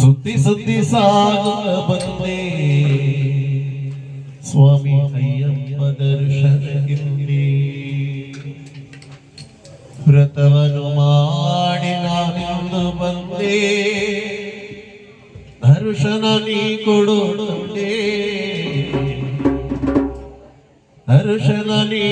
ಸುದ್ದಿ ಸುದ್ದಿ ಸಾಗ ಬಂದೆ. ಸ್ವಾಮಿ ಅಯ್ಯಪ್ಪ ದರ್ಶನಗಿಂದೆ ವ್ರತವನ್ನು ಮಾಡಿ ನಾನಿಂದು ಬಂದೆ. ದರ್ಶನ ನೀ ಕೊಡು ದರ್ಶನ ನೀ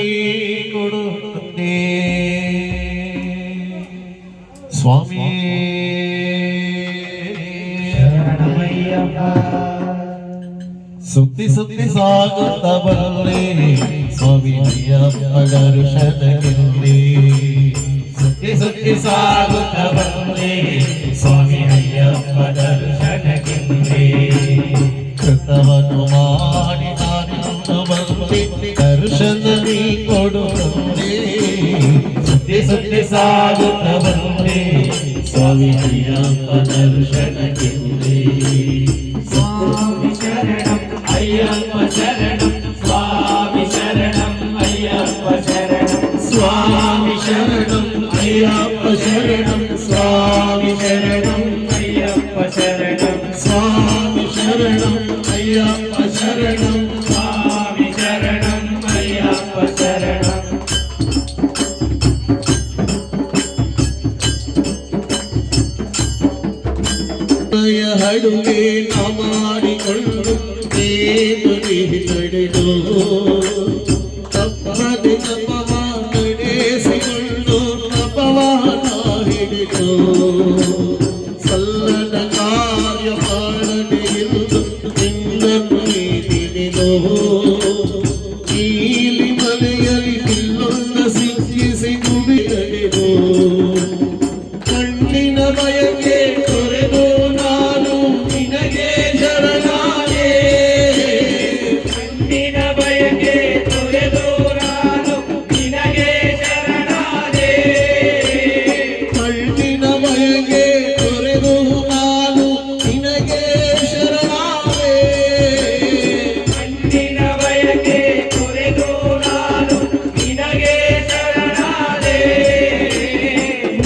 ಸುತ್ತಿ ಸುತ್ತಿ ಸಾಗುತ್ತ ಬರಲೇ ಸ್ವಾಮಿ ಅಯ್ಯಪ್ಪ ದರ್ಶನಗಿಂದೆ ಸುತ್ತಿ ಸುತ್ತಿ ಸಾಗುತ್ತ ಬರಲೇ ಸ್ವಾಮಿ ಅಯ್ಯಪ್ಪ ದರ್ಶನಗಿಂದೆ ಕೃತವನ್ನು ಮಾಡಿ ನಾನು ಬಂದೆ ದರ್ಶನ ನೀ ಕೊಡು ತಂದೆ ಸುತ್ತಿ ಸುತ್ತಿ ಸಾಗುತ್ತ ಬಂದೆ ಸ್ವಾಮಿ ಅಯ್ಯಪ್ಪ ದರ್ಶನಗಿಂದೆ శరణం స్వామి శరణం అయ్యప్ప శరణం స్వామి శరణం అయ్యప్ప శరణం స్వామి శరణం అయ్యప్ప శరణం ಹೃದಯ ಹಡುಗೆ ನ ಮಾಡಿಕೊಂಡು ದೇವರಿ ನಡೆದು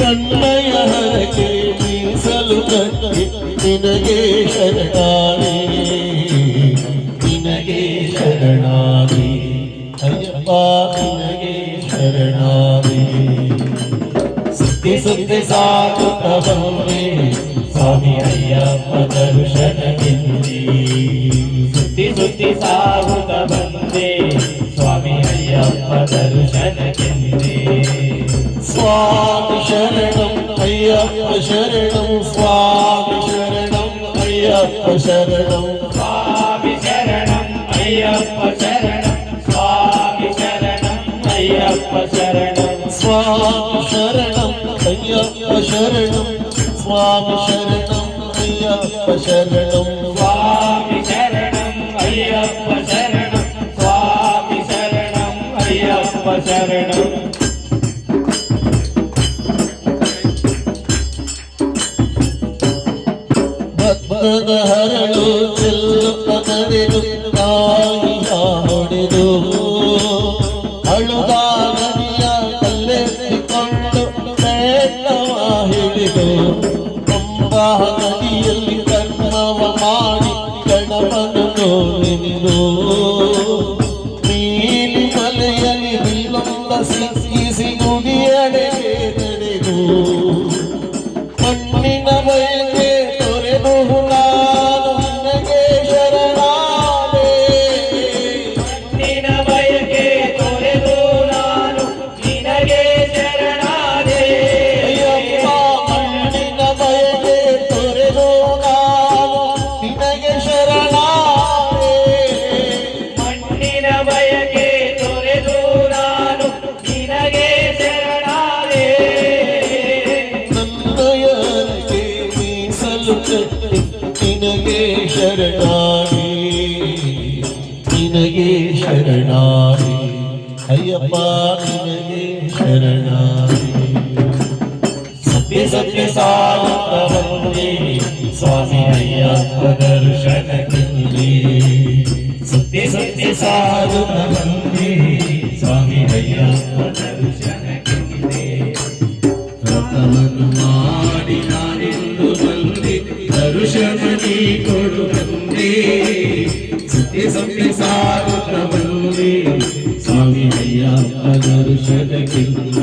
ಕನ್ನಯ ಹರಕೆ ಮೀಸಲು ಕಟ್ಟಿ, ನಿನಗೆ ಶರಣಾಗಿ. ನಿನಗೆ ಶರಣಾಗಿ. ಅಯ್ಯಪ್ಪ, ನಿನಗೆ ಶರಣಾಗಿ. ಸುದ್ದಿ ಸುದ್ದಿ ಸಾಗುತ್ತ ಬಂದೆ ಸ್ವಾಮಿ ಅಯ್ಯಪ್ಪ ದರ್ಶನ ಗೆಲ್ಲಿ ಸುದ್ದಿ ಸುದ್ದಿ ಸಾಗುತ್ತ ಬಂದೆ ಸ್ವಾಮಿ ಅಯ್ಯಪ್ಪ ದರ್ಶನ ಗೆಲ್ಲಿ ಸ್ವಾಮಿ ശരണം സ്വാമി ശരണം അയ്യപ്പ ശരണം. സ്വാമി ശരണം അയ്യപ്പ ശരണം. സ്വാമി ശരണം അയ്യപ്പ ശരണം. സ്വാമി ശരണം അയ്യപ്പ ശരണം. സ്വാമി ശരണം അയ്യപ്പ ശരണം. സ്വാമി ശരണം അയ്യപ്പ ശരണം. സ്വാമി ശരണം അയ്യപ്പ ശരണം. ಗಂಧದ ಹರಳು ಚೆಲ್ಲು ಪದವಿರು ತಾಯಿಯ ಹೊಡೆದು. ನಿನಗೆ ಶರಣಾರಿ ನಿನಗೆ ಶರಣಾರಿ ಅಯ್ಯಪ್ಪ, ನಿನಗೆ ಶರಣಾರಿ ಸತ್ಯ ಸತ್ಯ ಸಾಗುತ್ತ ಬಂದೆ ಸ್ವಾಮಿ ಅಯ್ಯಪ್ಪ ದರ್ಶನಕ್ಕಿಂದೆ ಸತ್ಯ ಸತ್ಯ ಸಾಗುತ್ತ Hari Shakti,